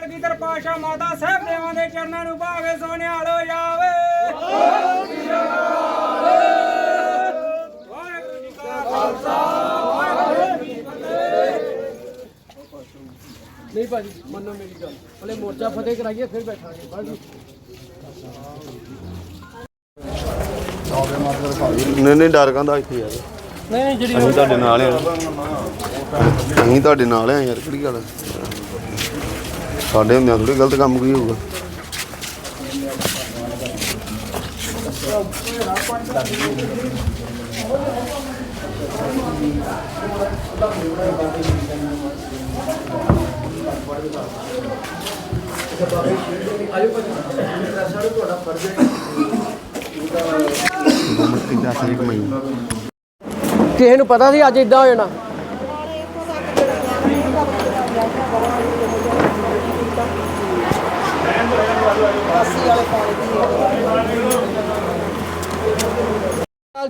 ਕਲਗੀਧਰ ਪਾਸ਼ਾ ਮਾਤਾ ਸਾਹਿਬ ਦੇਵਾਂ ਦੇ ਚਰਨਾਂ ਨੂੰ ਭਾਵੇ ਸੋਨਿਆਲੋ ਜਾਵੇ। ਵਾਹਿਗੁਰੂ ਜੀ ਕਾ ਖਾਲਸਾ ਵਾਹਿਗੁਰੂ ਜੀ ਕੀ ਫਤਿਹ ਨਹੀਂ ਭਾਜੀ ਮੰਨੋ ਮੇਰੀ ਗੱਲ। ਹਲੇ ਮੋਰਚਾ ਫਤਿਹ ਕਰਾਈਏ ਫਿਰ ਬੈਠਾਂਗੇ। ਬਾਜੀ ਨਹੀਂ ਨਹੀਂ ਡਰ ਕਾਹਦਾ ਇੱਥੇ ਯਾਰ। ਨਹੀਂ ਨਹੀਂ ਜਿਹੜੀ ਅਸੀਂ ਤੁਹਾਡੇ ਨਾਲ ਆ। ਅਸੀਂ ਤੁਹਾਡੇ ਨਾਲ ਆ ਯਾਰ ਕਿਹੜੀ ਗੱਲ? ਸਾਡੇ ਹੁੰਦਿਆਂ ਥੋੜੀ ਗਲਤ ਕੰਮ ਕੀ ਹੋਊਗਾ। ਕਿਸੇ ਨੂੰ ਪਤਾ ਸੀ ਅੱਜ ਇਦਾਂ ਹੋ ਜਾਣਾ।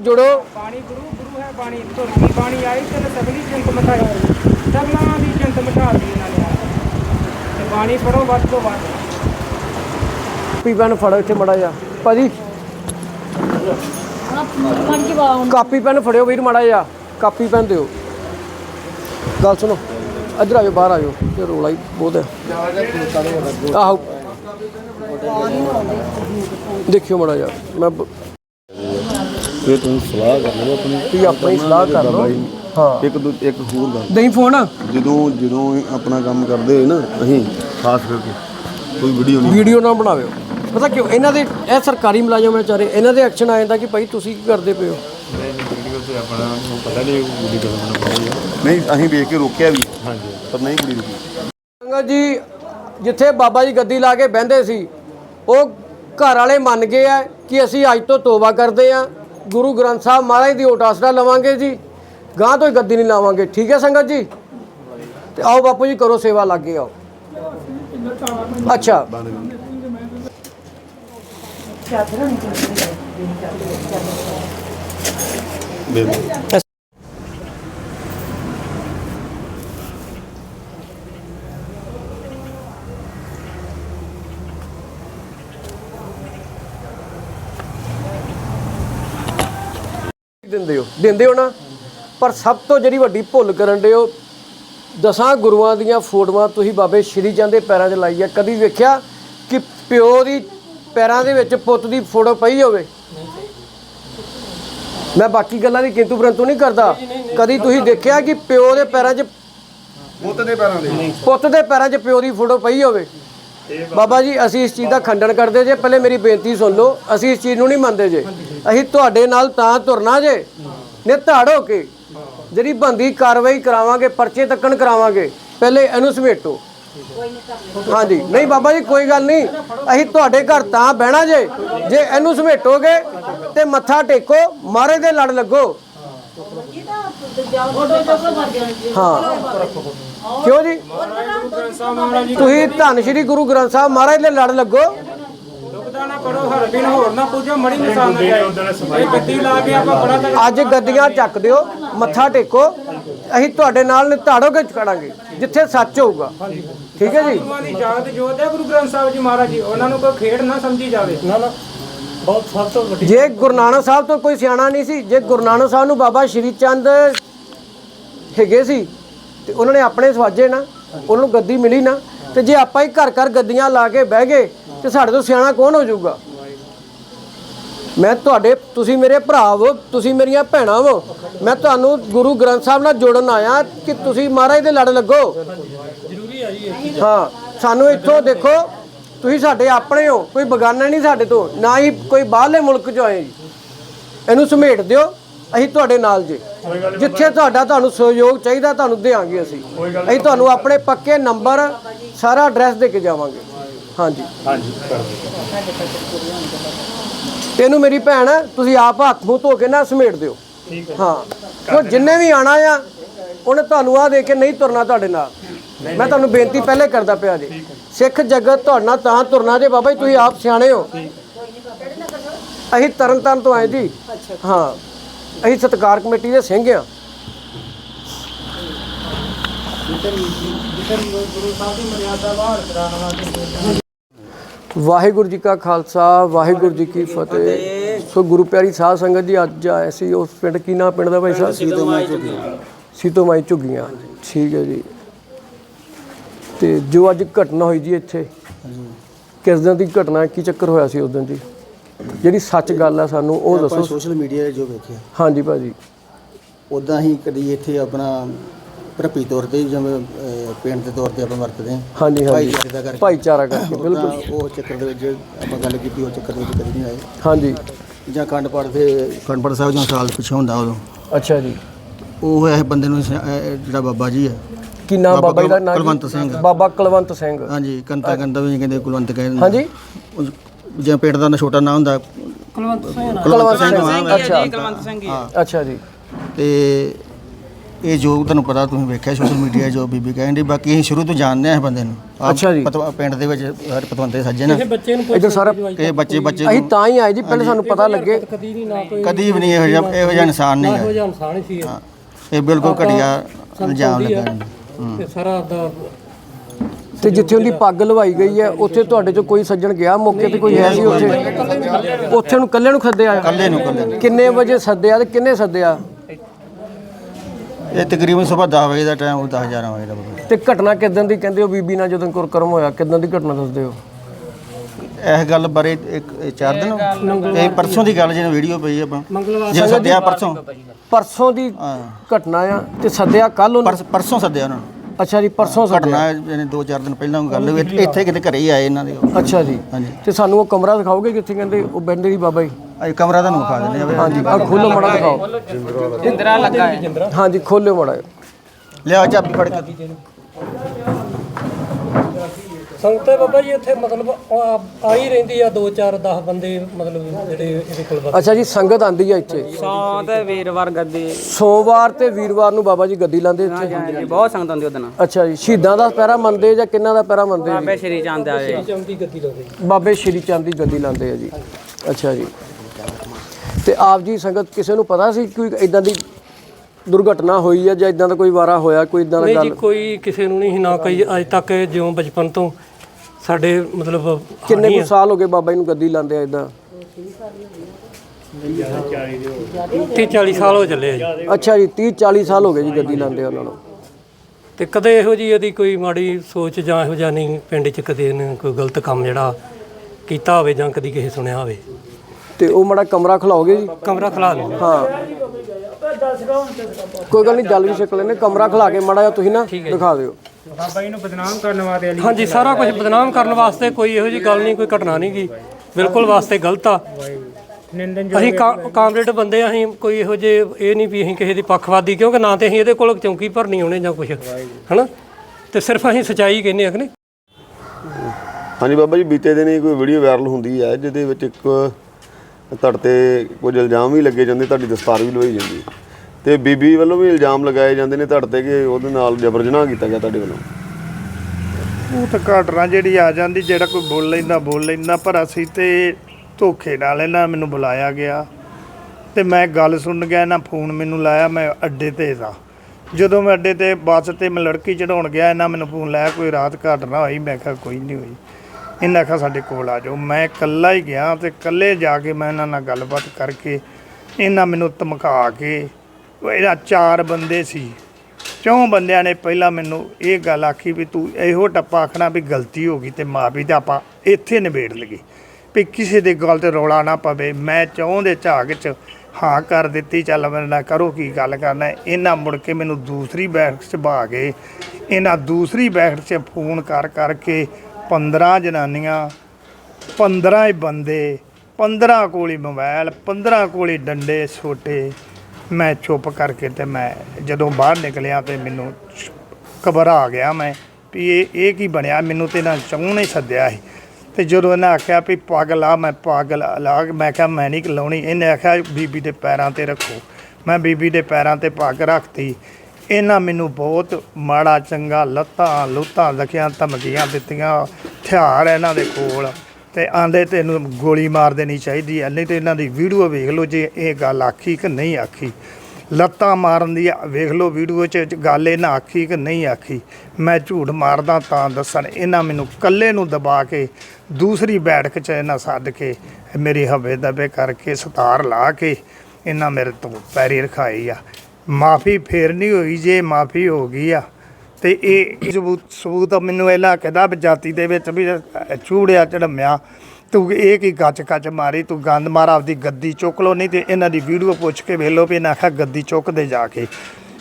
ਜੁੜੋ। ਬਾਣੀ ਗੁਰੂ ਗੁਰੂ ਹੈ ਬਾਣੀ ਧੁਰਕੀ ਬਾਣੀ ਆਈ ਤੇ ਸਗਲੀ ਚਿੰਤ ਮਠਾਈ ਸਗਲਾਂ ਦੀ ਚਿੰਤ ਮਠਾ ਦੀ ਇਹਨਾਂ ਨੇ। ਤੇ ਬਾਣੀ ਪੜੋ ਵੱਧ ਤੋਂ ਵੱਧ। ਕਾਪੀ ਪੈਨ ਫੜੋ ਇੱਥੇ ਮੜਾ ਜਾ ਭਾਜੀ। ਕਾਪੀ ਪੈਨ ਫੜਿਓ ਵੀਰ ਮੜਾ ਜਾ ਕਾਪੀ ਪੈਨ ਦਿਓ। ਗੱਲ ਸੁਣੋ। ਇੱਧਰ ਆਜੋ ਬਾਹਰ ਆਜੋ ਤੇ ਰੋਲਾ ਹੀ ਬਹੁਤ ਹੈ। ਆਹੋ। ਦੇਖਿਓ ਮੜਾ ਜਾ ਮੈਂ ਬ- ਫਿਰ ਤੂੰ ਸਲਾਹ ਕਰ ਲਓ ਆਪਣੀ। ਤੁਸੀਂ ਆਪਣੀ ਸਲਾਹ ਕਰ ਲਓ। ਹਾਂ। ਇੱਕ ਦੂ ਇੱਕ ਹੋਰ ਗੱਲ। ਦਹੀਂ ਫੋਨ? ਜਦੋਂ ਜਦੋਂ ਇਹ ਆਪਣਾ ਕੰਮ ਕਰਦੇ ਹੋਏ ਨਾ ਅਸੀਂ ਖਾਸ ਕਰਕੇ ਕੋਈ ਵੀਡੀਓ ਨਹੀਂ ਵੀਡੀਓ ਨਾ ਬਣਾਇਓ ਪਤਾ ਕਿਉਂ? ਇਹਨਾਂ ਦੇ ਇਹ ਸਰਕਾਰੀ ਮੁਲਾਜ਼ਮ ਹੈ ਵਿਚਾਰੇ। ਇਹਨਾਂ ਦੇ ਐਕਸ਼ਨ ਆ ਜਾਂਦਾ ਕਿ ਭਾਈ ਤੁਸੀਂ ਕੀ ਕਰਦੇ ਪਏ ਹੋ? ਵੀਡੀਓ ਤੇ ਆਪਣਾ ਨੂੰ ਪਤਾ ਨਹੀਂ ਵੀਡੀਓ ਨਹੀਂ ਅਸੀਂ ਵੇਖ ਕੇ ਰੋਕਿਆ ਵੀ ਹਾਂਜੀ ਪਰ ਨਹੀਂ ਕੁੜੀ ਰੁਕੀ। ਸੰਗਤ ਜੀ ਜਿੱਥੇ ਬਾਬਾ ਜੀ ਗੱਦੀ ਲਾ ਕੇ ਬਹਿੰਦੇ ਸੀ ਉਹ ਘਰ ਵਾਲੇ ਮੰਨ ਗਏ ਆ ਕਿ ਅਸੀਂ ਅੱਜ ਤੋਂ ਤੋਬਾ ਕਰਦੇ ਆ। ਗੁਰੂ ਗ੍ਰੰਥ ਸਾਹਿਬ ਮਹਾਰਾਜ ਦੀ ਓਟ ਆਸਰਾ ਲਵਾਂਗੇ ਜੀ। ਗਾਂ ਤੋਂ ਹੀ ਗੱਦੀ ਨਹੀਂ ਲਾਵਾਂਗੇ। ਠੀਕ ਹੈ ਸੰਗਤ ਜੀ? ਤੇ ਆਓ ਬਾਪੂ ਜੀ ਕਰੋ ਸੇਵਾ ਲੱਗੇ ਆਓ। ਅੱਛਾ। ਬਿਲਕੁਲ। ਦਿੰਦੇ ਹੋ? ਦਿੰਦੇ ਹੋ ਨਾ? ਪਰ ਸਭ ਤੋਂ ਜਿਹੜੀ ਵੱਡੀ ਭੁੱਲ ਕਰਨ ਦੇ ਹੋ ਦਸਾਂ ਗੁਰੂਆਂ ਦੀਆਂ ਫੋਟੋਆਂ ਤੁਸੀਂ ਬਾਬੇ ਸ਼੍ਰੀ ਚੰਦ ਦੇ ਪੈਰਾਂ 'ਚ ਲਾਈ ਹੈ ਕਦੀ ਵੇਖਿਆ ਕਿ ਪਿਓ ਦੀ ਪੈਰਾਂ ਦੇ ਵਿੱਚ ਪੁੱਤ ਦੀ ਫੋਟੋ ਪਈ ਹੋਵੇ? ਮੈਂ ਬਾਕੀ ਗੱਲਾਂ ਦੀ ਕਿੰਤੂ ਪਰੰਤੂ ਨਹੀਂ ਕਰਦਾ। ਕਦੀ ਤੁਸੀਂ ਦੇਖਿਆ ਕਿ ਪਿਓ ਦੇ ਪੈਰਾਂ 'ਚ ਪੁੱਤ ਦੇ ਪੈਰਾਂ ਦੇ ਪੁੱਤ ਦੇ ਪੈਰਾਂ 'ਚ ਪਿਓ ਦੀ ਫੋਟੋ ਪਈ ਹੋਵੇ? ਬਾਬਾ ਜੀ ਅਸੀਂ ਇਸ ਚੀਜ਼ ਦਾ ਖੰਡਨ ਕਰਦੇ ਜੇ। ਪਹਿਲੇ ਮੇਰੀ ਬੇਨਤੀ ਸੁਣ ਲਓ ਅਸੀਂ ਇਸ ਚੀਜ਼ ਨੂੰ ਨਹੀਂ ਮੰਨਦੇ ਜੇ। ਅਸੀਂ ਤੁਹਾਡੇ ਨਾਲ ਤਾਂ ਤੁਰਨਾ ਜੇ। ਨੇ ਹੋ ਕੇ। ਜਿਹੜੀ ਬੰਦੀ ਕਾਰਵਾਈ ਕਰਾਵਾਂਗੇ ਪਰਚੇ ਤੱਕਣ ਕਰਾਵਾਂਗੇ ਪਹਿਲੇ ਇਹਨੂੰ ਸਮੇਟੋ। ਹਾਂਜੀ। ਨਹੀਂ ਬਾਬਾ ਜੀ ਕੋਈ ਗੱਲ ਨਹੀਂ। ਅਸੀਂ ਤੁਹਾਡੇ ਘਰ ਤਾਂ ਬਹਿਣਾ ਜੇ। ਜੇ ਇਹਨੂੰ ਸਮੇਟੋਗੇ ਤੇ ਮੱਥਾ ਟੇਕੋ ਮਾਰੇ ਦੇ ਲੜ ਲੱਗੋ। ਹਾਂ। ਕਿਉਂ ਜੀ? ਤੁਸੀਂ ਧੰਨ ਸ਼੍ਰੀ ਗੁਰੂ ਗ੍ਰੰਥ ਸਾਹਿਬ ਮਹਾਰਾਜ ਦੇ ਲੜ ਲੱਗੋ। ਦੁਖਦਾ ਨਾ ਕਰੋ ਹਰ ਬਿਨ ਹੋਰ ਨਾ ਪੂਜੋ ਮੜੀ ਨਿਸ਼ਾਨ ਨਾ ਜਾਏ ਇਹ ਗੱਦੀ ਲਾ ਕੇ ਆਪਾਂ ਬੜਾ ਤੱਕ ਅੱਜ ਗੱਦੀਆਂ ਚੱਕ ਦਿਓ ਮੱਥਾ ਟੇਕੋ। ਅਸੀਂ ਤੁਹਾਡੇ ਨਾਲ ਨਿਤਾੜੋਗੇ ਖੜਾਂਗੇ ਜਿੱਥੇ ਸੱਚ ਹੋਊਗਾ। ਠੀਕ ਹੈ ਜੀ? ਗੁਰੂ ਗ੍ਰੰਥ ਸਾਹਿਬ ਜੀ ਮਹਾਰਾਜ ਜੀ ਉਹਨਾਂ ਨੂੰ ਕੋਈ ਖੇਡ ਨਾ ਸਮਝੀ ਜਾਵੇ। ਜੇ ਗੁਰੂ ਨਾਨਕ ਸਾਹਿਬ ਤੋਂ ਕੋਈ ਸਿਆਣਾ ਨਹੀਂ ਸੀ ਜੇ ਗੁਰੂ ਨਾਨਕ ਸਾਹਿਬ ਨੂੰ ਬਾਬਾ ਸ਼੍ਰੀ ਚੰਦ ਹੈਗੇ ਸੀ ਤੇ ਉਹਨਾਂ ਨੇ ਆਪਣੇ ਸਵਾਜੇ ਨਾ ਉਹਨਾਂ ਨੂੰ ਗੱਦੀ ਮਿਲੀ ਨਾ ਤੇ ਜੇ ਆਪਾਂ ਹੀ ਘਰ ਘਰ ਗੱਦੀਆਂ ਲਾ ਕੇ ਬਹਿ ਗਏ ਤੇ ਸਾਡੇ ਤੋਂ ਸਿਆਣਾ ਕੌਣ ਹੋ ਜਾਊਗਾ? ਮੈਂ ਤੁਹਾਡੇ ਤੁਸੀਂ ਮੇਰੇ ਭਰਾ ਹੋ ਤੁਸੀਂ ਮੇਰੀਆਂ ਭੈਣਾਂ ਹੋ ਮੈਂ ਤੁਹਾਨੂੰ ਗੁਰੂ ਗ੍ਰੰਥ ਸਾਹਿਬ ਨਾਲ ਜੋੜਨ ਆਇਆ ਕਿ ਤੁਸੀਂ ਮਹਾਰਾਜ ਦੇ ਲੜ ਲੱਗੋ। ਜ਼ਰੂਰੀ ਆ ਜੀ ਹਾਂ ਸਾਨੂੰ ਇੱਥੋਂ ਦੇਖੋ ਤੁਸੀਂ ਸਾਡੇ ਆਪਣੇ ਹੋ ਕੋਈ ਬਗਾਨਾ ਨਹੀਂ ਸਾਡੇ ਤੋਂ ਨਾ ਹੀ ਕੋਈ ਬਾਹਰਲੇ ਮੁਲਕ ਚੋਂ ਆਏ ਜੀ। ਇਹਨੂੰ ਸਮੇਟ ਦਿਓ ਅਸੀਂ ਤੁਹਾਡੇ ਨਾਲ ਜੇ। ਜਿੱਥੇ ਤੁਹਾਡਾ ਤੁਹਾਨੂੰ ਸਹਿਯੋਗ ਚਾਹੀਦਾ ਤੁਹਾਨੂੰ ਦੇਵਾਂਗੇ ਅਸੀਂ। ਅਸੀਂ ਤੁਹਾਨੂੰ ਆਪਣੇ ਪੱਕੇ ਨੰਬਰ ਸਾਰਾ ਐਡਰੈਸ ਦੇ ਕੇ ਜਾਵਾਂਗੇ। ਹਾਂਜੀ। ਤੈਨੂੰ ਮੇਰੀ ਭੈਣ ਤੁਸੀਂ ਆਪ ਹੱਥ ਮੂੰਹ ਧੋ ਕੇ ਨਾ ਸਮੇਟ ਦਿਓ। ਹਾਂ। ਜਿੰਨੇ ਵੀ ਆਣਾ ਆ ਉਹਨੇ ਤੁਹਾਨੂੰ ਆ ਦੇ ਕੇ ਨਹੀਂ ਤੁਰਨਾ ਤੁਹਾਡੇ ਨਾਲ। ਮੈਂ ਤੁਹਾਨੂੰ ਬੇਨਤੀ ਪਹਿਲੇ ਕਰਦਾ ਪਿਆ ਜੀ। ਸਿੱਖ ਜਗਤ ਤੁਹਾਡੇ ਤਾਂ ਤੁਰਨਾ ਜੇ ਬਾਬਾ ਜੀ ਤੁਸੀਂ ਆਪ ਸਿਆਣੇ ਹੋ। ਅਸੀਂ ਤਰਨ ਤਾਰਨ ਤੋਂ ਆਏ ਜੀ। ਹਾਂ ਅਸੀਂ ਸਤਕਾਰ ਕਮੇਟੀ ਦੇ ਸਿੰਘ ਆ ਵਾਹਿਗੁਰੂ ਜੀ ਕਾ ਖਾਲਸਾ ਵਾਹਿਗੁਰੂ ਜੀ ਕੀ ਫਤਿਹ। ਸੋ ਗੁਰੂ ਪਿਆਰੀ ਸਾਧ ਸੰਗਤ ਜੀ ਅੱਜ ਆਏ ਸੀ ਉਸ ਪਿੰਡ ਕੀ ਨਾਂ ਪਿੰਡ ਦਾ ਭਾਈ ਸਾਹਿਬ? ਸੀਤੋ ਮਾਈ ਝੁੱਗੀਆਂ। ਠੀਕ ਹੈ ਜੀ। ਤੇ ਜੋ ਅੱਜ ਘਟਨਾ ਹੋਈ ਜੀ ਇੱਥੇ ਕਿਸ ਦਿਨ ਦੀ ਘਟਨਾ ਹੈ? ਕੀ ਚੱਕਰ ਹੋਇਆ ਸੀ ਉਸ ਦਿਨ ਜੀ? ਜਿਹੜੀ ਸੱਚ ਗੱਲ ਆ ਸਾਨੂੰ ਉਹ ਦੱਸੋ। ਸੋਸ਼ਲ ਮੀਡੀਆ 'ਤੇ ਜੋ ਵੇਖਿਆ। ਹਾਂਜੀ ਭਾਜੀ। ਉਦਾਂ ਹੀ ਕਦੀ ਇੱਥੇ ਆਪਣਾ ਪ੍ਰਪੀ ਤੌਰ ਤੇ ਜਿਵੇਂ ਅਹ, ਪਿੰਡ ਦੇ ਤੌਰ ਤੇ ਆਪਾਂ ਵਰਤਦੇ ਹਾਂ। ਹਾਂਜੀ ਹਾਂਜੀ। ਭਾਈਚਾਰੇ ਦਾ ਕਰਕੇ। ਭਾਈਚਾਰਾ ਕਰਕੇ ਉਦਾਂ ਬਿਲਕੁਲ। ਉਹ ਚੱਕਰ ਦੇ ਵਿੱਚ ਆਪਾਂ ਗੱਲ ਕੀਤੀ ਉਹ ਚੱਕਰ ਦੇ ਵਿੱਚ ਕਦੀ ਨਹੀਂ ਆਏ। ਹਾਂਜੀ। ਜਾਂ ਖੰਡ ਪਾਠ ਤੇ ਖੰਡ ਪਾਠ ਸਾਹਿਬ ਜਦੋਂ ਸਾਲ ਪਿੱਛੇ ਹੁੰਦਾ ਉਦੋਂ। ਅੱਛਾ ਜੀ। ਉਹ ਇਹ ਬੰਦੇ ਨੂੰ ਸ- ਜਿਹੜਾ ਬਾਬਾ ਜੀ ਹੈ। ਕੀ ਨਾਮ ਬਾਬਾ ਜੀ ਦਾ ਨਾਮ ਕੁਲਵੰਤ ਸਿੰਘ। ਬਾਬਾ ਕੁਲਵੰਤ ਸਿੰਘ। ਹਾਂਜੀ ਕੰਤਾ ਕੰਤਾ ਵੀ ਕਹਿੰਦੇ ਕੁਲਵੰਤ ਕਹਿੰਦੇ ਹਾਂਜੀ? ਜਿਵੇਂ ਪਿੰਡ ਦਾ ਨਾ ਛੋਟਾ ਨਾਂ ਹੁੰਦਾ। ਕੁਲਵੰਤ ਸਿੰਘ ਕੁਲਵੰਤ ਸਿੰਘ ਅੱਛਾ। ਕੁਲਵੰਤ ਸਿੰਘ ਹਾਂ। ਅੱਛਾ ਜੀ। ਤੇ ਇਹ ਜੋ ਤੁਹਾਨੂੰ ਪਤਾ ਤੁਸੀਂ ਵੇਖਿਆ ਸੋਸ਼ਲ ਮੀਡੀਆ ਜੋ ਬੀਬੀ ਕਹਿੰਦੀ ਬਾਕੀ ਅਸੀਂ ਸ਼ੁਰੂ ਤੋਂ ਜਾਣਦੇ ਆ ਬੰਦੇ ਨੂੰ। ਅੱਛਾ ਜੀ। ਪਿੰਡ ਦੇ ਵਿੱਚ ਹਰ ਪਤਵੰਤੇ ਸੱਜਣ। ਬੱਚੇ ਨੂੰ ਇੱਧਰ ਸਾਰਾ ਇਹ ਬੱਚੇ ਬੱਚੇ ਅਸੀਂ ਤਾਂ ਹੀ ਆਏ ਜੀ ਪਹਿਲੇ ਸਾਨੂੰ ਪਤਾ ਲੱਗੇ। ਕਦੀ ਨਹੀਂ ਨਾ ਕੋਈ ਕਦੀ ਵੀ ਨਹੀਂ ਇਹੋ ਜਿਹਾ ਇਹੋ ਜਿਹਾ ਇਨਸਾਨ ਨਹੀਂ ਹੈ। ਜਿਹਾ ਇਨਸਾਨ ਹੀ ਸੀ ਹਾਂ, ਇਹ ਬਿਲਕੁਲ ਘਟੀਆ ਇਲਜ਼ਾਮ ਲੱਗਾ। ਤੇ ਸਾਰਾ ਦਾ ਤੇ ਜਿੱਥੇ ਉਹਦੀ ਪੱਗ ਲਵਾਈ ਗਈ ਹੈ ਉੱਥੇ ਤੁਹਾਡੇ ਚੋਂ ਕੋਈ ਸੱਜਣ ਗਿਆ? ਮੌਕੇ ਤੇ ਕੋਈ ਹੈ ਸੀ ਉੱਥੇ? ਉੱਥੇ ਨੂੰ ਕੱਲੇ ਨੂੰ ਸੱਦਿਆ? ਇਕੱਲੇ ਨੂੰ ਇਕੱਲੇ ਨੂੰ। ਕਿੰਨੇ ਵਜੇ ਸੱਦਿਆ ਤੇ ਕਿੰਨੇ ਸੱਦਿਆ? ਇਹ ਤਕਰੀਬਨ ਸਵੇਰ 10 ਵਜੇ ਦਾ ਟਾਈਮ ਉਹ 10 11 ਵਜੇ ਦਾ ਤੇ ਘਟਨਾ ਕਿਦਾਂ ਦੀ ਕਹਿੰਦੇ ਹੋ ਬੀਬੀ ਨਾਲ ਜਦੋਂ ਕੁਰਕਰਮ ਹੋਇਆ? ਕਿਦਾਂ ਦੀ ਘਟਨਾ ਦੱਸਦੇ ਹੋ? ਇਸ ਗੱਲ ਬਾਰੇ ਇੱਕ ਇਹ ਚਾਰ ਦਿਨ ਇਹ ਪਰਸੋਂ ਦੀ ਗੱਲ ਜਿਹਨੇ ਵੀਡੀਓ ਪਈ ਆਪਾਂ। ਮੰਗਲਵਾਰ ਜੇ ਸੱਦਿਆ ਪਰਸੋਂ। ਪਰਸੋਂ। ਦੀ ਘਟਨਾ ਆ ਤੇ ਸੱਦਿਆ ਕੱਲ ਉਹਨੂੰ? ਪਰਸ- ਪਰਸੋਂ ਸੱਦਿਆ ਉਹਨਾਂ ਨੂੰ। ਅੱਛਾ ਜੀ ਪਰਸੋਂ ਸੱਦਿਆ। ਘਟਨਾ ਜਿਹਨੇ 2-4 ਦਿਨ ਪਹਿਲਾਂ ਗੱਲ ਹੋਈ ਇੱਥੇ ਕਿਤੇ ਘਰੇ ਹੀ ਆਏ ਇਹਨਾਂ ਦੇ। ਉਹ। ਅੱਛਾ ਜੀ। ਹਾਂਜੀ। ਤੇ ਸਾਨੂੰ ਉਹ ਕਮਰਾ ਦਿਖਾਓਗੇ ਕਿੱਥੇ ਕਹਿੰਦੇ ਉਹ ਬੈਂਦੇ ਦੀ ਬਾਬਾ ਜੀ? ਇਹ ਕਮਰਾ ਤੁਹਾਨੂੰ ਵਿਖਾ ਦਿੰਦੇ ਆ ਹਾਂਜੀ ਆ ਖੋਲੋ ਮੜਾ ਦਿਖਾਓ। ਜਿੰਦਰਾ ਲੱਗਾ ਹੈ। ਹਾਂਜੀ ਖੋਲਿਓ ਮੜਾ। ਲਿਆ ਚਾਬੀ ਫੜ ਕੇ। ਸੰਗਤੇ ਬਾਬਾ ਜੀ ਇੱਥੇ ਮਤਲਬ ਆ ਆ ਹੀ ਰਹਿੰਦੀ ਆ 2 4 10 ਬੰਦੇ ਮਤਲਬ ਜਿਹੜੇ ਇਹਦੇ ਕੋਲ ਵਰ- ਅੱਛਾ ਜੀ ਸੰਗਤ ਆਂਦੀ ਆ ਇੱਥੇ? ਸੌ ਤੇ ਵੀਰਵਾਰ ਗੱਦੀ। ਸੋਮਵਾਰ ਤੇ ਵੀਰਵਾਰ ਨੂੰ ਬਾਬਾ ਜੀ ਗੱਦੀ ਲਾਉਂਦੇ ਇੱਥੇ? ਹਾਂਜੀ ਬਹੁਤ ਸੰਗਤ ਹੁੰਦੀ ਉਹਦਨ ਅੱਛਾ ਜੀ ਸ਼ਹੀਦਾਂ ਦਾ ਪਹਿਰਾ ਮੰਨਦੇ ਜਾਂ ਕਿੰਨਾ ਦਾ ਪਹਿਰਾ ਮੰਨਦੇ ਜੀ? ਬਾਬੇ ਸ਼੍ਰੀ ਚੰਦ ਆਵੇ ਚੌਂਦੀ ਗੱਦੀ ਲਾਉਂਦੇ ਬਾਬੇ ਸ਼੍ਰੀ ਚੰਦ ਦੀ ਗੱਦੀ ਲਾਉਂਦੇ ਆ ਜੀ। ਅੱਛਾ ਜੀ। ਤੇ ਆਪ ਜੀ ਸੰਗਤ ਕਿਸੇ ਨੂੰ ਪਤਾ ਸੀ ਕੋਈ ਇਦਾਂ ਦੀ ਦੁਰਘਟਨਾ ਹੋਈ ਹੈ ਜਾਂ ਇਦਾਂ ਦਾ ਕੋਈ ਵਾਰਾ ਹੋਇਆ ਕੋਈ ਇਦਾਂ ਦਾ ਨਹੀਂ ਜੀ ਗੱਲ? ਕੋਈ ਕਿਸੇ ਨੂੰ ਨਹੀਂ ਨਾ ਕੋਈ ਅੱਜ ਤੱਕ ਜਿਉਂ ਬਚਪਨ ਤੋਂ ਸਾਡੇ ਮਤਲਬ ਕਿੰਨੇ ਕੁ ਸਾਲ ਹੋ ਗਏ ਬਾਬਾ ਜੀ ਨੂੰ ਗੱਦੀ ਲਾਉਂਦੇ ਆ ਇਦਾਂ 30 40 ਸਾਲ ਹੋ ਚੱਲੇ ਆ ਜੀ। ਅੱਛਾ ਜੀ 30 40 ਸਾਲ ਹੋ ਗਏ ਜੀ ਗੱਦੀ ਲਾਉਂਦੇ ਉਹਨਾਂ ਨੂੰ। ਤੇ ਕਦੇ ਇਹੋ ਜੀ ਇਹਦੀ ਕੋਈ ਮਾੜੀ ਸੋਚ ਜਾਂ ਇਹੋ ਜਿਹਾ ਨਹੀਂ ਪਿੰਡ 'ਚ ਕਦੇ ਇਹਨੇ ਕੋਈ ਗਲਤ ਕੰਮ ਜਿਹੜਾ ਕੀਤਾ ਹੋਵੇ ਜਾਂ ਕਦੀ ਕਿਸੇ ਸੁਣਿਆ ਹੋਵੇ? ਤੇ ਉਹ ਮੜਾ ਕਮਰਾ ਖਲਾਓਗੇ ਜੀ? ਕਮਰਾ ਖਲਾ ਲਿਓ। ਹਾਂ। ਕੋਈ ਗੱਲ ਨਹੀਂ ਜਲ ਵੀ ਛਕ ਲੈਣੇ ਕਮਰਾ ਖਲਾ ਕੇ ਮੜਾ ਜਿਹਾ ਤੁਸੀਂ ਨਾ ਦਿਖਾ ਦਿਓ। ਬਾਬਾ ਜੀ ਨੂੰ ਬਦਨਾਮ ਕਰਨ ਵਾਸਤੇ ਅਲੀ ਹਾਂਜੀ ਸਾਰਾ ਕੁਝ ਬਦਨਾਮ ਕਰਨ ਵਾਸਤੇ ਕੋਈ ਇਹੋ ਜੀ ਗੱਲ ਨਹੀਂ ਕੋਈ ਘਟਨਾ ਨਹੀਂ ਗੀ। ਬਿਲਕੁਲ ਵਾਸਤੇ ਗਲਤ ਆ। ਨਿੰਦਨ ਅਸੀਂ ਕਾ- ਕਾਮਰੇਡ ਬੰਦੇ ਆ, ਅਸੀਂ ਕੋਈ ਇਹੋ ਜੇ ਇਹ ਨਹੀਂ ਵੀ ਅਸੀਂ ਕਿਸੇ ਦੀ ਪੱਖਵਾਦੀ ਕਿਉਂਕਿ ਨਾ ਤੇ ਅਸੀਂ ਇਹਦੇ ਕੋਲ ਚੌਂਕੀ ਭਰਨੀ ਹੋਣੇ ਜਾਂ ਕੁਝ ਹਨਾ? ਤੇ ਸਿਰਫ ਅਸੀਂ ਸਚਾਈ ਕਹਿੰਦੇ ਆ ਕਿ ਨਹੀਂ? ਹਾਂਜੀ ਬਾਬਾ ਜੀ ਬੀਤੇ ਦਿਨ ਹੀ ਕੋਈ ਵੀਡੀਓ ਵਾਇਰਲ ਹੁੰਦੀ ਹੈ ਜਿਹਦੇ ਵਿੱਚ ਇੱਕ ਤੁਹਾਡੇ ਤੇ ਕੁਝ ਇਲਜ਼ਾਮ ਵੀ ਲੱਗੇ ਜਾਂਦੇ ਤੁਹਾਡੀ ਦਸਤਾਰ ਵੀ ਲਵਾਈ ਜਾਂਦੀ ਹੈ। ਤੇ ਬੀਬੀ ਵੱਲੋਂ ਵੀ ਇਲਜ਼ਾਮ ਲਗਾਏ ਜਾਂਦੇ ਨੇ ਤੁਹਾਡੇ ਤੇ ਕਿ ਉਹਦੇ ਨਾਲ ਜਬਰ ਜਨਾਹ ਕੀਤਾ ਗਿਆ ਤੁਹਾਡੇ ਵੱਲੋਂ। ਉਹ ਤਾਂ ਘਟਨਾ ਜਿਹੜੀ ਆ ਜਾਂਦੀ, ਜਿਹੜਾ ਕੋਈ ਬੋਲ ਲੈਂਦਾ ਬੋਲ ਲੈਂਦਾ, ਪਰ ਅਸੀਂ ਤੇ ਧੋਖੇ ਨਾਲ ਇਹਨਾਂ ਮੈਨੂੰ ਬੁਲਾਇਆ ਗਿਆ। ਤੇ ਮੈਂ ਗੱਲ ਸੁਣ ਗਿਆ, ਇਹਨਾਂ ਫੋਨ ਮੈਨੂੰ ਲਾਇਆ, ਮੈਂ ਅੱਡੇ ਤੇ ਦਾ ਜਦੋਂ ਮੈਂ ਅੱਡੇ ਤੇ, ਬੱਸ ਤੇ ਮੈਂ ਲੜਕੀ ਚੜਾਉਣ ਗਿਆ, ਇਹਨਾਂ ਮੈਨੂੰ ਫੋਨ ਲਾਇਆ, ਕੋਈ ਰਾਤ ਘਟਨਾ ਹੋਈ, ਮੈਂ ਕਿਹਾ ਕੋਈ ਨਹੀਂ ਹੋਈ। ਇਹਨਾਂ ਆਖਿਆ, ਸਾਡੇ ਕੋਲ ਆ ਜਾਓ। ਮੈਂ ਇਕੱਲਾ ਹੀ ਗਿਆ ਤੇ ਇਕੱਲੇ ਜਾ ਕੇ ਮੈਂ ਇਹਨਾਂ ਨਾਲ ਗੱਲਬਾਤ ਕਰਕੇ, ਇਹਨਾਂ ਮੈਨੂੰ ਧਮਕਾ ਕੇ ਉਹ ਚਾਰ ਬੰਦੇ ਸੀ। ਚੌਂ ਬੰਦਿਆਂ ਨੇ ਪਹਿਲਾਂ ਮੈਨੂੰ ਇਹ ਗੱਲ ਆਖੀ ਵੀ ਤੂੰ ਇਹੋ ਟੱਪਾ ਆਖਣਾ ਵੀ ਗਲਤੀ ਹੋ ਗਈ ਤੇ ਮਾਫੀ ਤਾਂ ਆਪਾਂ ਇੱਥੇ ਨਿਬੇੜ ਲਈਏ। ਵੀ ਕਿਸੇ ਦੇ ਗੱਲ ਤੇ ਰੌਲਾ ਨਾ ਪਵੇ, ਮੈਂ ਚੌਂ ਦੇ ਝਾਗ 'ਚ ਹਾਂ ਕਰ ਦਿੱਤੀ, ਚੱਲ ਮੇਰੇ ਨਾਲ ਕਰੋ ਕੀ ਗੱਲ ਕਰਨਾ ਇਹਨਾਂ ਮੁੜ ਕੇ ਮੈਨੂੰ ਦੂਸਰੀ ਬੈਠਕ 'ਚ ਬਾ ਗਏ। ਇਹਨਾਂ ਦੂਸਰੀ ਬੈਠਕ 'ਚ ਫੋਨ ਕਰ ਕਰਕੇ 15 ਜਨਾਨੀਆਂ 15 ਹੀ ਬੰਦੇ 15 ਕੋਲੀ ਮੋਬਾਈਲ 15 ਕੋਲੀ ਡੰਡੇ ਛੋਟੇ ਮੈਂ ਚੁੱਪ ਕਰਕੇ ਤੇ ਮੈਂ ਜਦੋਂ ਬਾਹਰ ਨਿਕਲਿਆ ਤੇ ਮੈਨੂੰ ਘਬਰਾ ਗਿਆ ਮੈਂ ਵੀ ਇਹ ਇਹ ਕੀ ਬਣਿਆ? ਮੈਨੂੰ ਤੇ ਨਾ ਚੌਂ ਨੇ ਸੱਦਿਆ ਸੀ। ਤੇ ਜਦੋਂ ਇਹਨਾਂ ਆਖਿਆ ਵੀ ਪੱਗ ਲਾ ਮੈਂ ਪੱਗ ਲਾ ਮੈਂ ਕਿਹਾ, ਮੈਂ ਨਹੀਂ ਲਾਉਣੀ ਇਹਨੇ ਆਖਿਆ, ਬੀਬੀ ਦੇ ਪੈਰਾਂ ਤੇ ਰੱਖੋ। ਮੈਂ ਬੀਬੀ ਦੇ ਪੈਰਾਂ ਤੇ ਪੱਗ ਰੱਖਤੀ। ਇਹਨਾਂ ਮੈਨੂੰ ਬਹੁਤ ਮਾੜਾ, ਚੰਗਾ ਲੱਤਾਂ ਲੁੱਤਾਂ ਲਖਿਆ, ਧਮਕੀਆਂ ਦਿੱਤੀਆਂ। ਹਥਿਆਰ ਇਹਨਾਂ ਦੇ ਕੋਲ। ਤੇ ਆਂਦੇ ਇਹਨੂੰ ਗੋਲੀ ਮਾਰ ਦੇਣੀ ਚਾਹੀਦੀ ਐ ਨਹੀਂ ਤੇ ਇਹਨਾਂ ਦੀ ਵੀਡੀਓ ਵੇਖ ਲਓ ਜੇ ਇਹ ਗੱਲ ਆਖੀ ਕਿ ਨਹੀਂ ਆਖੀ। ਲੱਤਾਂ ਮਾਰਨ ਦੀ ਆ- ਵੇਖ ਲਓ ਵੀਡੀਓ 'ਚ ਗੱਲ ਇਹ ਨਾ ਆਖੀ ਕਿ ਨਹੀਂ ਆਖੀ। ਮੈਂ ਝੂਠ ਮਾਰਦਾ ਤਾਂ ਦੱਸਣ, ਇਹਨਾਂ ਮੈਨੂੰ ਕੱਲੇ ਨੂੰ ਦਬਾ ਕੇ ਦੂਸਰੀ ਬੈਠਕ 'ਚ ਇਹਨਾਂ ਸੱਦ ਕੇ ਮੇਰੀ ਹਵੇ ਦਬੇ ਕਰਕੇ ਸਤਾਰ ਲਾ ਕੇ ਇਹਨਾਂ ਮੇਰੇ ਤੋਂ ਪੈਰੀ ਰਖਾਈ ਆ। ਮਾਫੀ ਫੇਰ ਨਹੀਂ ਹੋਈ, ਜੇ ਮਾਫੀ ਹੋ ਗਈ ਆ ਤੇ ਇਹ ਸਬੂਤ ਸਬੂਤ ਮੈਨੂੰ ਇਹ ਇਹਨਾਂ ਕਹਿੰਦਾ ਵੀ ਜਾਤੀ ਦੇ ਵਿੱਚ ਵੀ ਚੂੜਿਆ ਚੜਮਿਆ। ਤੂੰ ਇਹ ਕੀ ਗੱਚ ਕੱਚ ਮਾਰੀ? ਤੂੰ ਗੰਦ ਮਾਰ, ਆਪਦੀ ਗੱਦੀ ਚੁੱਕ ਲੋ ਨਹੀਂ ਤੇ ਇਹਨਾਂ ਦੀ ਵੀਡੀਓ ਪੁੱਛ ਕੇ ਵੇਖ ਲਓ ਵੀ ਇਹਨਾਂ ਆਖਿਆ ਗੱਦੀ ਚੁੱਕਦੇ ਜਾ ਕੇ।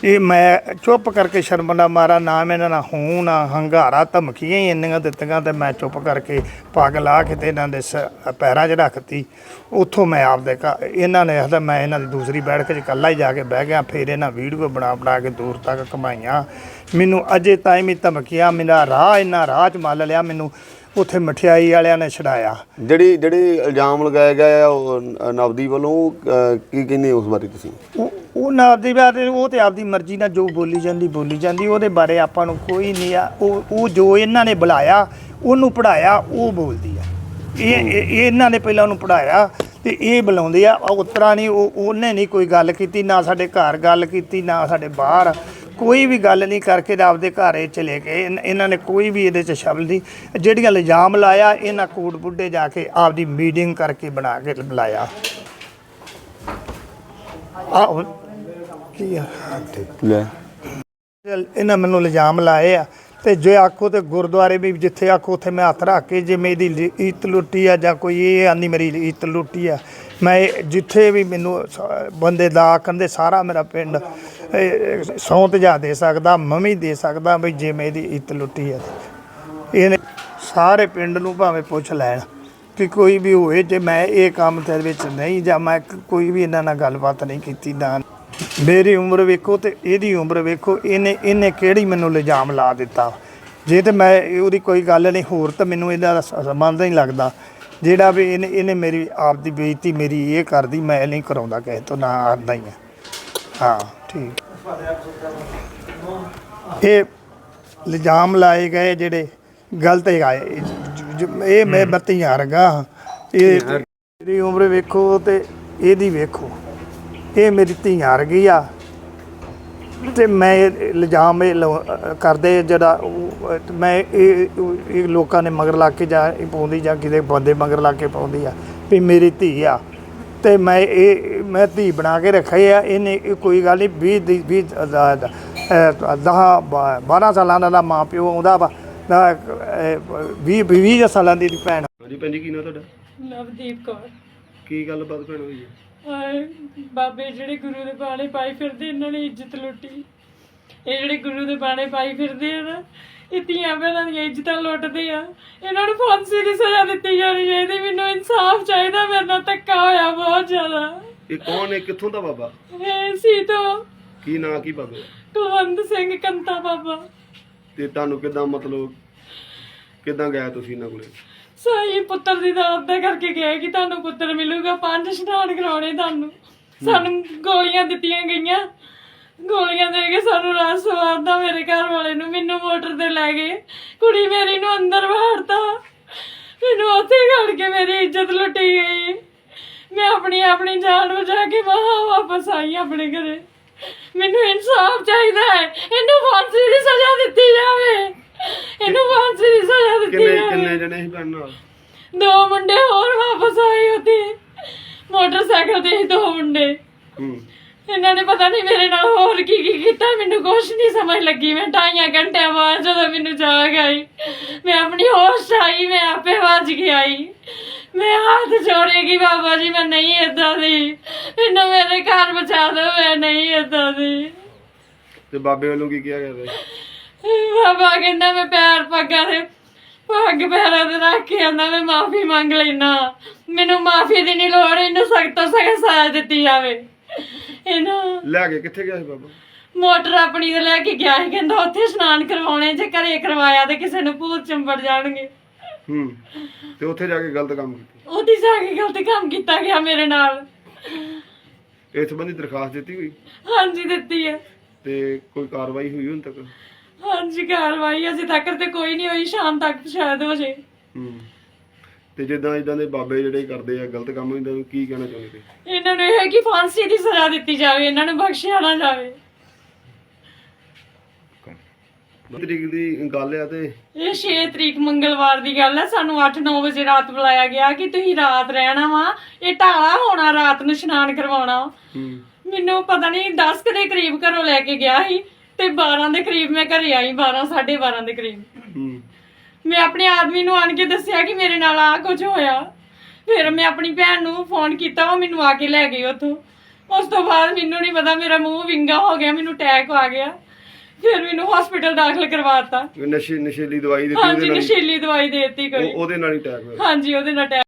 ਇਹ ਮੈਂ ਚੁੱਪ ਕਰਕੇ ਸ਼ਰਮਨਾ ਮਾਰਾ, ਨਾ ਮੈਂ ਇਹਨਾਂ ਨਾਲ ਹੂੰ, ਨਾ ਹੰਗਾਰਾ, ਧਮਕੀਆਂ ਹੀ ਇੰਨੀਆਂ ਦਿੱਤੀਆਂ ਤੇ ਮੈਂ ਚੁੱਪ ਕਰਕੇ ਪੱਗ ਲਾ ਕੇ ਤੇ ਇਹਨਾਂ ਦੇ ਸ- ਪੈਰਾਂ 'ਚ ਰੱਖਤੀ। ਉੱਥੋਂ ਮੈਂ ਆਪਦੇ ਘਰ ਇਹਨਾਂ ਨੇ ਆਖਦਾ ਮੈਂ ਇਹਨਾਂ ਦੀ ਦੂਸਰੀ ਬੈਠਕ 'ਚ ਇਕੱਲਾ ਹੀ ਜਾ ਕੇ ਬਹਿ ਗਿਆ, ਫਿਰ ਇਹਨਾਂ ਵੀਡੀਓ ਬਣਾ ਬਣਾ ਕੇ ਦੂਰ ਤੱਕ ਕਮਾਈਆਂ। ਮੈਨੂੰ ਅਜੇ ਤਾਈਂ ਵੀ ਧਮਕੀਆਂ, ਮੇਰਾ ਰਾਹ, ਇਹਨਾਂ ਰਾਹ 'ਚ ਮੱਲ ਲਿਆ, ਮੈਨੂੰ ਉੱਥੇ ਮਠਿਆਈ ਵਾਲਿਆਂ ਨੇ ਛਡਾਇਆ। ਜਿਹੜੀ ਜਿਹੜੇ ਇਲਜ਼ਾਮ ਲਗਾਏ ਗਏ ਆ ਉਹ ਨਵਦੀ ਵੱਲੋਂ ਅਹ, ਕੀ ਕਹਿੰਦੇ ਉਸ ਬਾਰੇ ਤੁਸੀਂ? ਉਹ ਉਹ ਨਾ ਆਪਦੀ ਬਾਤ ਉਹ ਤੇ ਆਪਦੀ ਮਰਜ਼ੀ ਨਾਲ ਜੋ ਬੋਲੀ ਜਾਂਦੀ ਬੋਲੀ ਜਾਂਦੀ ਉਹਦੇ ਬਾਰੇ ਆਪਾਂ ਨੂੰ ਕੋਈ ਨਹੀਂ ਆ। ਉਹ ਉਹ ਜੋ ਇਹਨਾਂ ਨੇ ਬੁਲਾਇਆ ਉਹਨੂੰ ਪੜਾਇਆ ਉਹ ਬੋਲਦੀ ਆ। ਇਹ ਇਹ- ਇਹ ਇਹਨਾਂ ਨੇ ਪਹਿਲਾਂ ਉਹਨੂੰ ਪੜਾਇਆ ਤੇ ਇਹ ਬੁਲਾਉਂਦੇ ਆ। ਉਹ ਉਤਰਾ ਨਹੀਂ ਉਹ ਉਹਨੇ ਨਹੀਂ ਕੋਈ ਗੱਲ ਕੀਤੀ ਨਾ ਸਾਡੇ ਘਰ ਗੱਲ ਕੀਤੀ ਨਾ ਸਾਡੇ ਬਾਹਰ। ਕੋਈ ਵੀ ਗੱਲ ਨਹੀਂ ਕਰਕੇ ਤੇ ਆਪਦੇ ਘਰ ਇਹ ਚਲੇ ਗਏ। ਇਨ- ਇਹਨਾਂ ਨੇ ਕੋਈ ਵੀ ਇਹਦੇ ਚ ਸ਼ਬਦ ਨਹੀਂ। ਜਿਹੜੀਆਂ ਇਲਜ਼ਾਮ ਲਾਇਆ ਇਹਨਾਂ ਕੋਟ ਬੁੱਢੇ ਜਾ ਕੇ ਆਪਦੀ ਮੀਟਿੰਗ ਕਰਕੇ ਬਣਾ ਕੇ ਬੁਲਾਇਆ। ਆ ਕੀ ਆ? ਲੈ। ਚੱਲ ਇਹਨਾਂ ਮੈਨੂੰ ਇਲਜ਼ਾਮ ਲਾਏ ਆ। ਤੇ ਜੇ ਆਖੋ ਤੇ ਗੁਰਦੁਆਰੇ ਵੀ ਜਿੱਥੇ ਆਖੋ ਉੱਥੇ ਮੈਂ ਹੱਥ ਰੱਖ ਕੇ ਜੇ ਮੇਰੀ ਲੀ- ਲੁੱਟੀ ਆ ਜਾਂ ਕੋਈ ਇਹ ਆਂਦੀ ਮੇਰੀ ਇੱਜ਼ਤ ਲੁੱਟੀ ਆ। ਮੈਂ ਇਹ ਜਿੱਥੇ ਵੀ ਮੈਨੂੰ ਸ- ਬੰਦੇ ਦਾ ਆਖਣ ਦੇ ਸਾਰਾ ਮੇਰਾ ਪਿੰਡ ਸੌਂਤ ਜਾ ਦੇ ਸਕਦਾ, ਮਮੀ ਦੇ ਸਕਦਾ ਵੀ ਜੇ ਇਹਦੀ ਇੱਤ ਲੁੱਟੀ ਹੈ ਇਹਨੇ ਸਾਰੇ ਪਿੰਡ ਨੂੰ ਭਾਵੇਂ ਪੁੱਛ ਲੈਣ ਕਿ ਕੋਈ ਵੀ ਹੋਏ ਜੇ ਮੈਂ ਇਹ ਕੰਮ ਤੇ ਵਿੱਚ ਨਹੀਂ ਜਾਂ ਮੈਂ ਕੋਈ ਵੀ ਇਹਨਾਂ ਨਾਲ ਗੱਲਬਾਤ ਨਹੀਂ ਕੀਤੀ ਨਾ ਮੇਰੀ ਉਮਰ ਵੇਖੋ ਤੇ ਇਹਦੀ ਉਮਰ ਵੇਖੋ, ਇਹਨੇ ਇਹਨੇ ਕਿਹੜੀ ਮੈਨੂੰ ਇਲਜ਼ਾਮ ਲਾ ਦਿੱਤਾ? ਜੇ ਤੇ ਮੈਂ ਉਹਦੀ ਕੋਈ ਗੱਲ ਨਹੀਂ, ਹੋਰ ਤਾਂ ਮੈਨੂੰ ਇਹਦਾ ਸ- ਸੰਬੰਧ ਨਹੀਂ ਲੱਗਦਾ। ਜਿਹੜਾ ਵੀ ਇਹਨੇ ਇਹਨੇ ਮੇਰੀ ਆਪ ਦੀ ਬੇਇੱਜ਼ਤੀ ਮੇਰੀ ਇਹ ਕਰਦੀ, ਮੈਂ ਨਹੀਂ ਕਰਾਉਂਦਾ ਕਿਸੇ ਤੋਂ, ਨਾ ਆਉਂਦਾ ਹੀ ਆ। ਹਾਂ। ਠੀਕ। ਇਹ ਇਲਜ਼ਾਮ ਲਾਏ ਗਏ ਜਿਹੜੇ ਗਲਤ ਹੈਗਾ ਇਹ। ਮੈਂ ਬੱਤੀ ਰਗਾ ਇਹ ਮੇਰੀ ਉਮਰ ਵੇਖੋ ਤੇ ਇਹਦੀ ਵੇਖੋ। ਇਹ ਮੇਰੀ ਧੀਆਂ ਰਗੀ ਆ। ਤੇ ਮੈਂ ਇਲਜ਼ਾਮ ਇਹ ਕਰਦੇ ਜਿਹੜਾ ਮੈਂ ਇਹ ਲੋਕਾਂ ਨੇ ਮਗਰ ਲਾ ਕੇ ਜਾ ਪਾਉਂਦੀ ਜਾਂ ਕਿਤੇ ਬੰਦੇ ਮਗਰ ਲਾ ਕੇ ਪਾਉਂਦੀ ਆ ਵੀ ਮੇਰੀ ਧੀ ਆ। ਤੇ ਮੈਂ ਇਹ ਮੈਂ ਧੀ ਬਣਾ ਕੇ ਰੱਖੇ ਆ ਇਹਨੇ ਇਹ ਕੋਈ ਗੱਲ ਨਹੀਂ 20 ਦੀ 20 ਦਹ 12 ਸਾਲਾਂ ਦਾ ਮਾਂ ਪਿਓ ਆਉਂਦਾ ਵਾ 20 20 ਸਾਲਾਂ ਦੀ ਭੈਣ। ਹਾਂਜੀ ਭੈਣ ਜੀ ਕੀ ਨਾਂ ਤੁਹਾਡਾ? ਨਵਦੀਪ ਕੌਰ। ਕੀ ਗੱਲਬਾਤ ਭੈਣ ਹੋਈ ਹੈ? ਹਾਏ ਬਾਬੇ ਜਿਹੜੇ ਗੁਰੂ ਦੇ ਬਾਣੇ ਪਾਈ ਫਿਰਦੇ ਇਹਨਾਂ ਨੇ ਇੱਜ਼ਤ ਲੁੱਟੀ। ਇਹ ਜਿਹੜੇ ਗੁਰੂ ਦੇ ਬਾਣੇ ਪਾਈ ਫਿਰਦੇ ਆ ਨਾ ਇਹ ਧੀਆਂ ਭੈਣਾਂ ਦੀਆਂ ਇੱਜ਼ਤਾਂ ਲੁੱਟਦੇ ਆ। ਇਹਨਾਂ ਨੂੰ ਫਾਂਸੀ ਦੀ ਸਜ਼ਾ ਦਿੱਤੀ ਜਾਣੀ ਚਾਹੀਦੀ ਮੈਨੂੰ ਇਨਸਾਫ ਚਾਹੀਦਾ ਮੇਰੇ ਨਾਲ ਧੱਕਾ ਹੋਇਆ ਬਹੁਤ ਜ਼ਿਆਦਾ। ਇਹ ਕੌਣ ਹੈ? ਕਿੱਥੋਂ ਦਾ ਬਾਬਾ? ਇਹ ਸੀ ਤੋਂ। ਕੀ ਨਾਂ ਕੀ ਬਾਬੇ? ਕੁਲਵੰਤ ਸਿੰਘ ਕੰਤਾ ਬਾਬਾ। ਤੇ ਤੁਹਾਨੂੰ ਕਿਦਾਂ ਮਤਲਬ ਕਿਦਾਂ ਗਿਆ ਤੁਸੀਂ ਇਹਨਾਂ ਕੋਲੇ? ਸਹੀ ਪੁੱਤਰ ਦੀ ਦਾਤ ਦਾ ਕਰਕੇ ਗਏ ਕਿ ਤੁਹਾਨੂੰ ਪੁੱਤਰ ਮਿਲੂਗਾ। ਪੰਜ ਇਸ਼ਨਾਨ ਕਰਾਉਣੇ ਤੁਹਾਨੂੰ। ਸਾਨੂੰ ਗੋਲੀਆਂ ਦਿੱਤੀਆਂ ਗਈਆਂ। ਗੋਲੀਆਂ ਦੇ ਕੇ ਸਾਨੂੰ ਰਾਤ ਸਵਾਰਦਾ ਮੇਰੇ ਘਰ ਵਾਲੇ ਨੂੰ। ਮੈਨੂੰ ਮੋਟਰ ਤੇ ਲੈ ਗਏ। ਕੁੜੀ ਮੇਰੀ ਨੂੰ ਅੰਦਰ ਵਾੜਤਾ। ਮੈਨੂੰ ਉੱਥੇ ਘੜ ਕੇ ਮੇਰੀ ਇੱਜ਼ਤ ਲੁੱਟੀ ਗਈ। ਮੈਂ ਆਪਣੀ ਆਪਣੀ ਜਾਨ ਬਚਾ ਕੇ ਵਾਹ ਵਾਪਸ ਆਈ ਆਪਣੇ ਘਰੇ। ਮੈਨੂੰ ਇਨਸਾਫ ਚਾਹੀਦਾ ਹੈ। ਇਹਨੂੰ ਫਾਂਸੀ ਦੀ ਸਜ਼ਾ ਦਿੱਤੀ ਜਾਵੇ। ਇਹਨੂੰ ਫਾਂਸੀ ਦੀ ਸਜ਼ਾ ਦਿੱਤੀ ਕਿੰਨੇ ਜਾਵੇ। ਕਿੰਨੇ ਜਣੇ ਸੀ ਭੈਣ ਨਾਲ? ਦੋ ਮੁੰਡੇ ਹੋਰ ਵਾਪਸ ਆਏ ਉਹਦੇ ਮੋਟਰਸਾਈਕਲ ਤੇ ਸੀ ਦੋ ਮੁੰਡੇ। ਹੂੰ। ਇਹਨਾਂ ਨੇ ਪਤਾ ਨਹੀਂ ਮੇਰੇ ਨਾਲ ਹੋਰ ਕੀ ਕੀ ਕੀਤਾ। ਮੈਨੂੰ ਕੁਛ ਨਹੀਂ ਸਮਝ ਲੱਗੀ। ਮੈਂ ਢਾਈਆਂ ਘੰਟਿਆਂ ਬਾਅਦ ਜਦੋਂ ਮੈਨੂੰ ਜਾਗ ਆਈ ਮੈਂ ਆਪਣੀ ਹੋਸ਼ 'ਚ ਆਈ ਮੈਂ ਆਪੇ ਵੱਜ ਕੇ ਆਈ। ਮੈਂ ਹੱਥ ਜੋੜੇਗੀ ਬਾਬਾ ਜੀ ਮੈਂ ਨਹੀਂ ਏਦਾਂ ਦੀ। ਮੈਨੂੰ ਮੇਰੇ ਘਰ ਬਚਾ ਦਿਓ ਮੈਂ ਨਹੀਂ ਏਦਾਂ ਦੀ। ਤੇ ਬਾਬੇ ਵੱਲੋਂ ਕੀ ਕਿਹਾ ਗਿਆ ਬਾਬਾ ਕਹਿੰਦਾ ਮੈਂ ਪੈਰ ਪੱਗਾਂ ਦੇ ਪੱਗ ਪੈਰਾਂ ਤੇ ਰੱਖ ਕੇ ਆਂਦਾ ਮੈਂ ਮਾਫੀ ਮੰਗ ਲੈਣਾ ਮੈਨੂੰ ਮਾਫੀ ਦੀ ਨਹੀਂ ਲੋੜ ਇਹਨੂੰ ਸਖਤ ਤੋਂ ਸਖਤ ਸਜ਼ਾ ਦਿੱਤੀ ਜਾਵੇ। ਇਹਨੂੰ ਲੈ ਕੇ ਕਿੱਥੇ ਗਿਆ ਸੀ ਬਾਬਾ? ਮੋਟਰ ਆਪਣੀ ਤੇ ਲੈ ਕੇ ਗਿਆ ਸੀ ਕਹਿੰਦਾ ਉੱਥੇ ਇਸ਼ਨਾਨ ਕਰਵਾਉਣੇ ਜੇ ਘਰੇ ਕਰਵਾਇਆ ਤੇ ਕਿਸੇ ਨੂੰ ਭੂਤ ਚੰਬੜ ਜਾਣਗੇ। ਹੂੰ। ਤੇ ਉੱਥੇ ਜਾ ਕੇ ਗਲਤ ਕੰਮ ਕੀਤਾ। ਉਹਦੀ ਜਾ ਕੇ ਗਲਤ ਕੰਮ ਕੀਤਾ ਗਿਆ ਮੇਰੇ ਨਾਲ। ਇਸ ਸੰਬੰਧੀ ਦਰਖਾਸਤ ਦਿੱਤੀ ਹੋਈ? ਹਾਂਜੀ ਦਿੱਤੀ ਹੈ। ਤੇ ਕੋਈ ਕਾਰਵਾਈ ਹੋਈ ਹੁਣ ਤੱਕ? ਹਾਂਜੀ ਕਾਰਵਾਈ ਅਜੇ ਤੱਕ ਤੇ ਕੋਈ ਨਹੀਂ ਹੋਈ ਸ਼ਾਮ ਤੱਕ ਸ਼ਾਇਦ ਹੋ ਜੇ। ਹੂੰ। ਤੇ ਜਿੱਦਾਂ ਇਦਾਂ ਦੇ ਬਾਬੇ ਜਿਹੜੇ ਕਰਦੇ ਆ ਗਲਤ ਕੰਮ ਇਹਨਾਂ ਨੂੰ ਕੀ ਕਹਿਣਾ ਚਾਹੁੰਦੇ? ਇਹਨਾਂ ਨੂੰ ਇਹ ਹੈ ਕਿ ਫਾਂਸੀ ਦੀ ਸਜ਼ਾ ਦਿੱਤੀ ਜਾਵੇ ਇਹਨਾਂ ਨੂੰ ਬਖਸ਼ਿਆ ਨਾ ਜਾਵੇ। ਤਰੀਕ ਦੀ ਗੱਲ ਆ ਤੇ ਇਹ 6 ਤਰੀਕ ਮੰਗਲਵਾਰ ਦੀ ਗੱਲ ਹੈ ਸਾਨੂੰ 8-9 ਵਜੇ ਰਾਤ ਬੁਲਾਇਆ ਗਿਆ ਕਿ ਤੁਸੀਂ ਰਾਤ ਰਹਿਣਾ ਵਾ। ਇਹ ਢਾਲਾ ਹੋਣਾ ਰਾਤ ਨੂੰ ਇਸ਼ਨਾਨ ਕਰਵਾਉਣਾ। ਮੈਨੂੰ ਪਤਾ ਨਹੀਂ 10 ਕੁ ਦੇ ਕਰੀਬ ਘਰੋਂ ਲੈ ਕੇ ਗਿਆ ਸੀ ਤੇ 12 ਦੇ ਕਰੀਬ ਮੈਂ ਘਰੇ ਆਈ 12 12:30 ਦੇ ਕਰੀਬ। ਮੈਂ ਆਪਣੇ ਆਦਮੀ ਨੂੰ ਆਣ ਕੇ ਦੱਸਿਆ ਕਿ ਮੇਰੇ ਨਾਲ ਆ ਕੁਝ ਹੋਇਆ। ਫਿਰ ਮੈਂ ਆਪਣੀ ਭੈਣ ਨੂੰ ਫੋਨ ਕੀਤਾ ਉਹ ਮੈਨੂੰ ਆ ਕੇ ਲੈ ਗਈ ਉੱਥੋਂ। ਉਸ ਤੋਂ ਬਾਅਦ ਮੈਨੂੰ ਨਹੀਂ ਪਤਾ ਮੇਰਾ ਮੂੰਹ ਵਿੰਗਾ ਹੋ ਗਿਆ ਮੈਨੂੰ ਅਟੈਕ ਆ ਗਿਆ। ਫਿਰ ਮੈਨੂੰ ਹਸਪੀਟਲ ਦਾਖਲ ਕਰਵਾਤਾ। ਨਸ਼ੇ ਨਸ਼ੀਲੀ ਦਵਾਈ ਦਿੱਤੀ ਹਾਂਜੀ ਉਹਦੇ ਨਾਲ ਹੀ- ਨਸ਼ੀਲੀ ਦਵਾਈ ਦੇ ਦਿੱਤੀ ਕੋਈ ਉਹ- ਉਹਦੇ ਨਾਲ ਹੀ ਅਟੈਕ ਹੋਇਆ। ਹਾਂਜੀ ਉਹਦੇ ਨਾਲ attack